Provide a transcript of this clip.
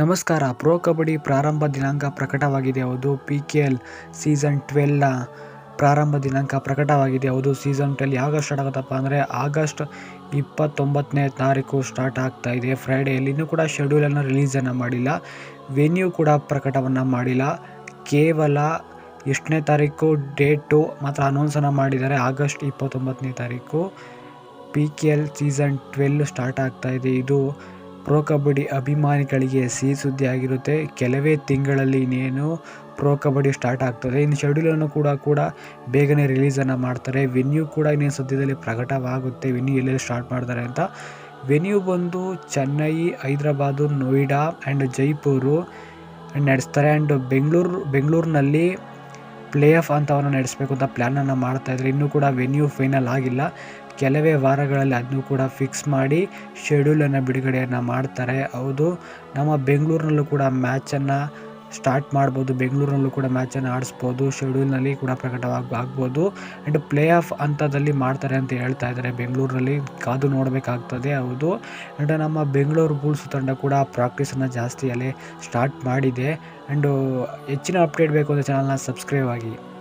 ನಮಸ್ಕಾರ. ಪ್ರೋ ಕಬಡ್ಡಿ ಪ್ರಾರಂಭ ದಿನಾಂಕ ಪ್ರಕಟವಾಗಿದೆ. ಹೌದು ಪಿ ಕೆ ಎಲ್ ಸೀಸನ್ ಟ್ವೆಲ್ನ ಪ್ರಾರಂಭ ದಿನಾಂಕ ಪ್ರಕಟವಾಗಿದೆ. ಹೌದು ಸೀಸನ್ ಟ್ವೆಲ್ ಯಾವಾಗ ಸ್ಟಾರ್ಟ್ ಆಗುತ್ತಪ್ಪ ಅಂದರೆ ಆಗಸ್ಟ್ ಇಪ್ಪತ್ತೊಂಬತ್ತನೇ ತಾರೀಕು ಸ್ಟಾರ್ಟ್ ಆಗ್ತಾ ಇದೆ. ಫ್ರೈಡೆಯಲ್ಲಿ ಇನ್ನೂ ಕೂಡ ಶೆಡ್ಯೂಲನ್ನು ರಿಲೀಸನ್ನು ಮಾಡಿಲ್ಲ. ವೆನ್ಯೂ ಕೂಡ ಪ್ರಕಟವನ್ನು ಮಾಡಿಲ್ಲ. ಕೇವಲ ಎಷ್ಟನೇ ತಾರೀಕು ಡೇಟು ಮಾತ್ರ ಅನೌನ್ಸನ್ನು ಮಾಡಿದ್ದಾರೆ. ಆಗಸ್ಟ್ ಇಪ್ಪತ್ತೊಂಬತ್ತನೇ ತಾರೀಕು P K L season twelve start ಆಗ್ತಾ ಇದೆ. ಇದು ಪ್ರೊ ಕಬಡ್ಡಿ ಅಭಿಮಾನಿಗಳಿಗೆ ಸಿಹಿ ಸುದ್ದಿ ಆಗಿರುತ್ತೆ. ಕೆಲವೇ ತಿಂಗಳಲ್ಲಿ ಇನ್ನೇನು ಪ್ರೊ ಕಬಡ್ಡಿ ಸ್ಟಾರ್ಟ್ ಆಗ್ತದೆ. ಇನ್ನು ಶೆಡ್ಯೂಲನ್ನು ಕೂಡ ಕೂಡ ಬೇಗನೆ ರಿಲೀಸನ್ನು ಮಾಡ್ತಾರೆ. ವೆನ್ಯೂ ಕೂಡ ಇನ್ನೇನು ಸದ್ಯದಲ್ಲಿ ಪ್ರಕಟವಾಗುತ್ತೆ. ವೆನ್ಯೂ ಎಲ್ಲೆಲ್ಲಿ ಸ್ಟಾರ್ಟ್ ಮಾಡ್ತಾರೆ ಅಂತ. ವೆನ್ಯೂ ಬಂದು ಚೆನ್ನೈ, ಹೈದ್ರಾಬಾದು, ನೋಯ್ಡಾ ಆ್ಯಂಡ್ ಜೈಪುರು ನಡೆಸ್ತಾರೆ. ಆ್ಯಂಡ್ ಬೆಂಗಳೂರು, ಬೆಂಗಳೂರಿನಲ್ಲಿ ಪ್ಲೇ ಆಫ್ ಅಂತವನ್ನು ನಡೆಸಬೇಕು ಅಂತ ಪ್ಲ್ಯಾನನ್ನು ಮಾಡ್ತಾಯಿದ್ದಾರೆ ಇನ್ನೂ ಕೂಡ ವೆನ್ಯೂ ಫೈನಲ್ ಆಗಿಲ್ಲ. ಕೆಲವೇ ವಾರಗಳಲ್ಲಿ ಅದನ್ನು ಕೂಡ ಫಿಕ್ಸ್ ಮಾಡಿ ಶೆಡ್ಯೂಲನ್ನು ಬಿಡುಗಡೆಯನ್ನು ಮಾಡ್ತಾರೆ. ಹೌದು, ನಮ್ಮ ಬೆಂಗಳೂರಿನಲ್ಲೂ ಕೂಡ ಮ್ಯಾಚನ್ನು ಸ್ಟಾರ್ಟ್ ಮಾಡ್ಬೋದು. ಬೆಂಗಳೂರಲ್ಲೂ ಕೂಡ ಮ್ಯಾಚನ್ನು ಆಡಿಸ್ಬೋದು. ಶೆಡ್ಯೂಲ್ನಲ್ಲಿ ಕೂಡ ಪ್ರಕಟವಾಗಿ, ಆಗ್ಬೋದು. ಆ್ಯಂಡ್ ಪ್ಲೇ ಆಫ್ ಹಂತದಲ್ಲಿ ಮಾಡ್ತಾರೆ ಅಂತ ಹೇಳ್ತಾ ಇದ್ದಾರೆ. ಬೆಂಗಳೂರಲ್ಲಿ ಕಾದು ನೋಡಬೇಕಾಗ್ತದೆ. ಹೌದು. ಆ್ಯಂಡ್ ನಮ್ಮ ಬೆಂಗಳೂರು ಬುಲ್ಸ್ ತಂಡ ಕೂಡ ಪ್ರಾಕ್ಟೀಸನ್ನು ಜಾಸ್ತಿಯಲ್ಲಿ ಸ್ಟಾರ್ಟ್ ಮಾಡಿದೆ. ಆ್ಯಂಡು ಹೆಚ್ಚಿನ ಅಪ್ಡೇಟ್ ಬೇಕು ಅಂದರೆ ಚಾನಲ್ನ ಸಬ್ಸ್ಕ್ರೈಬ್ ಆಗಿ.